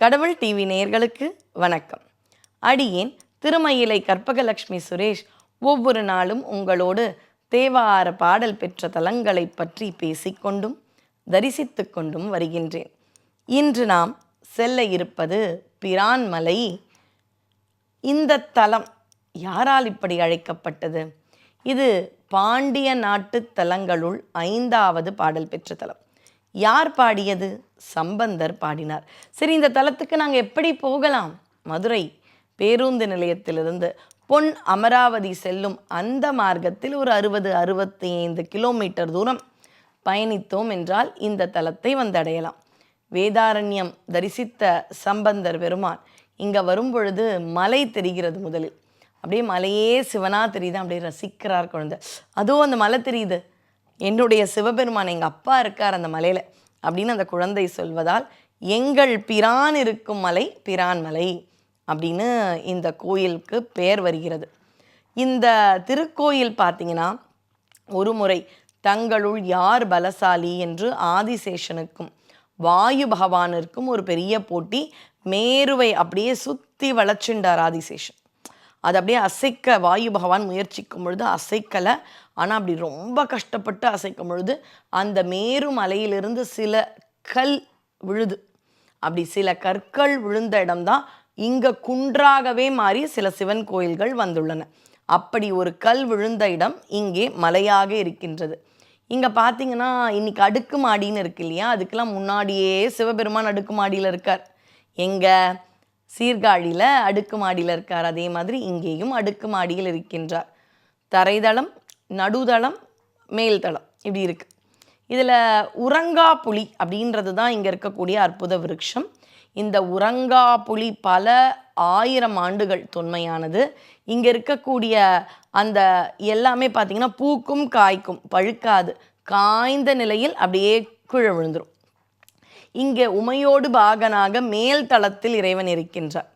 கடவுள் டிவி நேயர்களுக்கு வணக்கம். அடியேன் திருமயிலை கற்பகலட்சுமி சுரேஷ் ஒவ்வொரு நாளும் உங்களோடு தேவார பாடல் பெற்ற தலங்களை பற்றி பேசிக்கொண்டும் தரிசித்து கொண்டும் வருகின்றேன். இன்று நாம் செல்ல இருப்பது பிரான்மலை. இந்த தலம் யாரால் இப்படி அழைக்கப்பட்டது? இது பாண்டிய நாட்டு தலங்களுள் ஐந்தாவது பாடல் பெற்ற தலம். யார் பாடியது? சம்பந்தர் பாடினார். சரி இந்த தலத்துக்கு நாங்கள் எப்படி போகலாம்? மதுரை பேருந்து நிலையத்திலிருந்து பொன் அமராவதி செல்லும் அந்த மார்க்கத்தில் ஒரு அறுபது அறுபத்தி ஐந்து கிலோமீட்டர் தூரம் பயணித்தோம் என்றால் இந்த தலத்தை வந்தடையலாம். வேதாரண்யம் தரிசித்த சம்பந்தர் பெருமான் இங்கே வரும்பொழுது மலை தெரிகிறது முதலில். அப்படியே மலையே சிவனா தெரியுது. அப்படியே ரசிக்கிறார் குழந்தை. அதுவும் அந்த மலை தெரியுது. என்னுடைய சிவபெருமான் எங்கள் அப்பா இருக்கார் அந்த மலையில் அப்படின்னு அந்த குழந்தை சொல்வதால் எங்கள் பிரான் இருக்கும் மலை பிரான் மலை அப்படின்னு இந்த கோயிலுக்கு பெயர் வருகிறது. இந்த திருக்கோயில் பார்த்தீங்கன்னா ஒரு முறை தங்களுள் யார் பலசாலி என்று ஆதிசேஷனுக்கும் வாயு பகவானிற்கும் ஒரு பெரிய போட்டி மேருவை அப்படியே சுற்றி வளச்சுண்டார் ஆதிசேஷன். அது அப்படியே அசைக்க வாயு பகவான் முயற்சிக்கும் பொழுது அசைக்கலை. ஆனால் அப்படி ரொம்ப கஷ்டப்பட்டு அசைக்கும் பொழுது அந்த மேரு மலையிலிருந்து சில கல் விழுது. அப்படி சில கற்கள் விழுந்த இடம்தான் இங்கே குன்றாகவே மாறி சில சிவன் கோயில்கள் வந்துள்ளன. அப்படி ஒரு கல் விழுந்த இடம் இங்கே மலையாக இருக்கின்றது. இங்கே பார்த்தீங்கன்னா இன்னைக்கு அடுக்குமாடின்னு இருக்கு இல்லையா? அதுக்கெல்லாம் முன்னாடியே சிவபெருமான் அடுக்குமாடியில் இருக்கார். எங்கே? சீர்காழியில் அடுக்குமாடியில் இருக்கார். அதே மாதிரி இங்கேயும் அடுக்குமாடியில் இருக்கின்றார். தரைதளம் நடுதளம் மேல்தளம். இப்படி இருக்குது இதில் உறங்கா புலி அப்படின்றது தான் இங்கே இருக்கக்கூடிய அற்புத விருட்சம். இந்த உறங்கா புலி பல ஆயிரம் ஆண்டுகள் தொன்மையானது. இங்கே இருக்கக்கூடிய அந்த எல்லாமே பார்த்திங்கன்னா பூக்கும் காய்க்கும் பழுக்காது காய்ந்த நிலையில் அப்படியே கீழே விழுந்துரும். இங்கே உமையோடு பாகனாக மேல் தளத்தில் இறைவன் இருக்கின்றார்.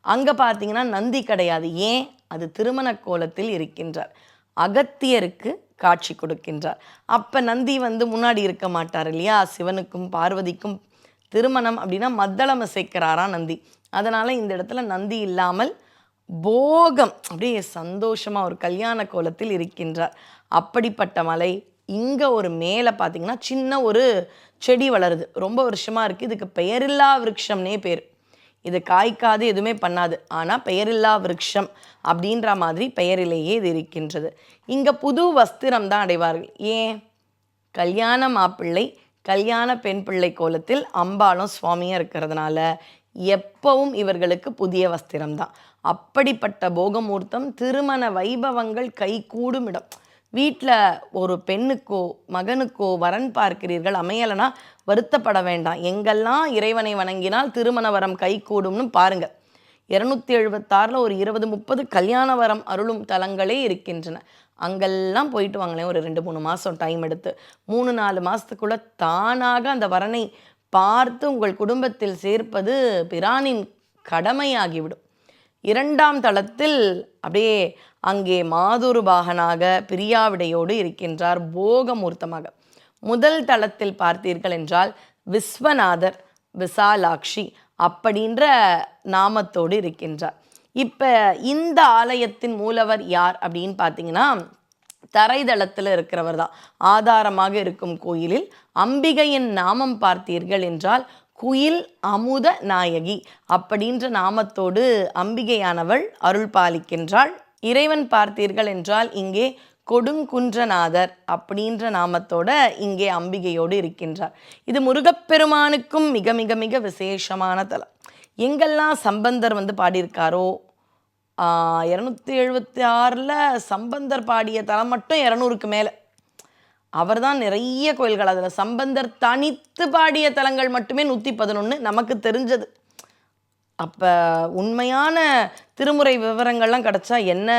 அங்கே பார்த்தீங்கன்னா நந்தி கிடையாது. ஏன்? அது திருமண கோலத்தில் இருக்கின்றார். அகத்தியருக்கு காட்சி கொடுக்கின்றார். அப்போ நந்தி வந்து முன்னாடி இருக்க மாட்டார் இல்லையா? சிவனுக்கும் பார்வதிக்கும் திருமணம் அப்படின்னா மத்தளம் சேர்க்கிறாரா நந்தி. அதனால் இந்த இடத்துல நந்தி இல்லாமல் போகம் அப்படியே சந்தோஷமாக ஒரு கல்யாண கோலத்தில் இருக்கின்றார். அப்படிப்பட்ட மலை இங்கே ஒரு மேலே பார்த்தீங்கன்னா சின்ன ஒரு செடி வளருது. ரொம்ப வருஷமாக இருக்குது இதுக்கு பெயரில்லா விருட்சம்னே பேர். இது காய்க்காது எதுவுமே பண்ணாது. ஆனால் பெயரில்லா விருட்சம் அப்படின்ற மாதிரி பெயரிலேயே இது இருக்கின்றது. இங்கே புது வஸ்திரம் தான் அடைவார்கள். ஏன்? கல்யாண மாப்பிள்ளை கல்யாண பெண் பிள்ளை கோலத்தில் அம்பாலும் சுவாமியும் இருக்கிறதுனால எப்பவும் இவர்களுக்கு புதிய வஸ்திரம் தான். அப்படிப்பட்ட போகமூர்த்தம் திருமண வைபவங்கள் கைகூடும் இடம். வீட்டில் ஒரு பெண்ணுக்கோ மகனுக்கோ வரன் பார்க்கிறீர்கள் அமையலைன்னா வருத்தப்பட வேண்டாம். எங்கெல்லாம் இறைவனை வணங்கினால் திருமண வரம் கைகூடும்னு பாருங்கள் இரநூத்தி எழுபத்தாறில் ஒரு இருபது முப்பது கல்யாண வரம் அருளும் தலங்களே இருக்கின்றன. அங்கெல்லாம் போயிட்டு வாங்களேன். ஒரு ரெண்டு மூணு மாதம் டைம் எடுத்து. மூணு நாலு மாதத்துக்குள்ளே தானாக அந்த வரனை பார்த்து உங்கள் குடும்பத்தில் சேர்ப்பது பிரானின் கடமையாகிவிடும். இரண்டாம் தளத்தில் அப்படியே அங்கே மாதுரு பாகனாக பிரியாவிடையோடு இருக்கின்றார் போகமூர்த்தமாக. முதல் தளத்தில் பார்த்தீர்கள் என்றால் விஸ்வநாதர் விசாலாட்சி அப்படின்ற நாமத்தோடு இருக்கின்றார். இப்போ இந்த ஆலயத்தின் மூலவர் யார் அப்படின்னு பார்த்தீங்கன்னா தரைதளத்தில் இருக்கிறவர் தான். ஆதாரமாக இருக்கும் கோயிலில் அம்பிகையின் நாமம் பார்த்தீர்கள் என்றால் குயில் அமுத நாயகி அப்படின்ற நாமத்தோடு அம்பிகையானவள் அருள் பாலிக்கின்றாள் இறைவன் பார்த்தீர்கள் என்றால் இங்கே கொடுங்குன்றநாதர் அப்படின்ற நாமத்தோட இங்கே அம்பிகையோடு இருக்கின்றார். இது முருகப்பெருமானுக்கும் மிக மிக மிக விசேஷமான தலம். எங்கெல்லாம் சம்பந்தர் வந்து பாடியிருக்காரோ இரநூத்தி எழுபத்தி ஆறில் சம்பந்தர் பாடிய தலம் மட்டும் இரநூறுக்கு மேலே. அவர் தான் நிறைய கோயில்கள். அதில் சம்பந்தர் தனித்து பாடிய தலங்கள் மட்டுமே நூற்றி பதினொன்று நமக்கு தெரிஞ்சது. அப்போ உண்மையான திருமுறை விவரங்கள்லாம் கிடச்சா என்ன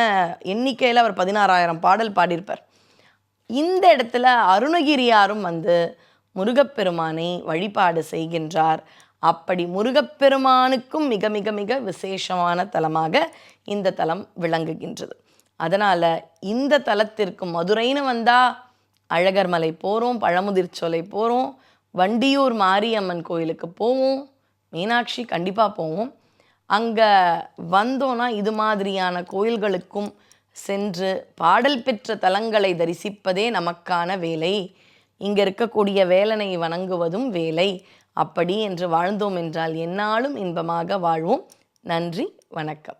எண்ணிக்கையில் அவர் பதினாறாயிரம் பாடல் பாடியிருப்பார். இந்த இடத்துல அருணகிரியாரும் வந்து முருகப்பெருமானை வழிபாடு செய்கின்றார். அப்படி முருகப்பெருமானுக்கும் மிக மிக மிக விசேஷமான தலமாக இந்த தலம் விளங்குகின்றது. அதனால் இந்த தலத்திற்கு மதுரைன்னு வந்தால் அழகர் மலை போகிறோம் பழமுதிர்ச்சோலை போகிறோம் வண்டியூர் மாரியம்மன் கோயிலுக்கு போவோம் மீனாட்சி கண்டிப்பாக போவோம். அங்கே வந்தோன்னா இது மாதிரியான கோயில்களுக்கும் சென்று பாடல் பெற்ற தலங்களை தரிசிப்பதே நமக்கான வேலை. இங்கே இருக்கக்கூடிய வேலனை வணங்குவதும் வேலை. அப்படி என்று வாழ்ந்தோம் என்றால் என்னாலும் இன்பமாக வாழ்வோம். நன்றி வணக்கம்.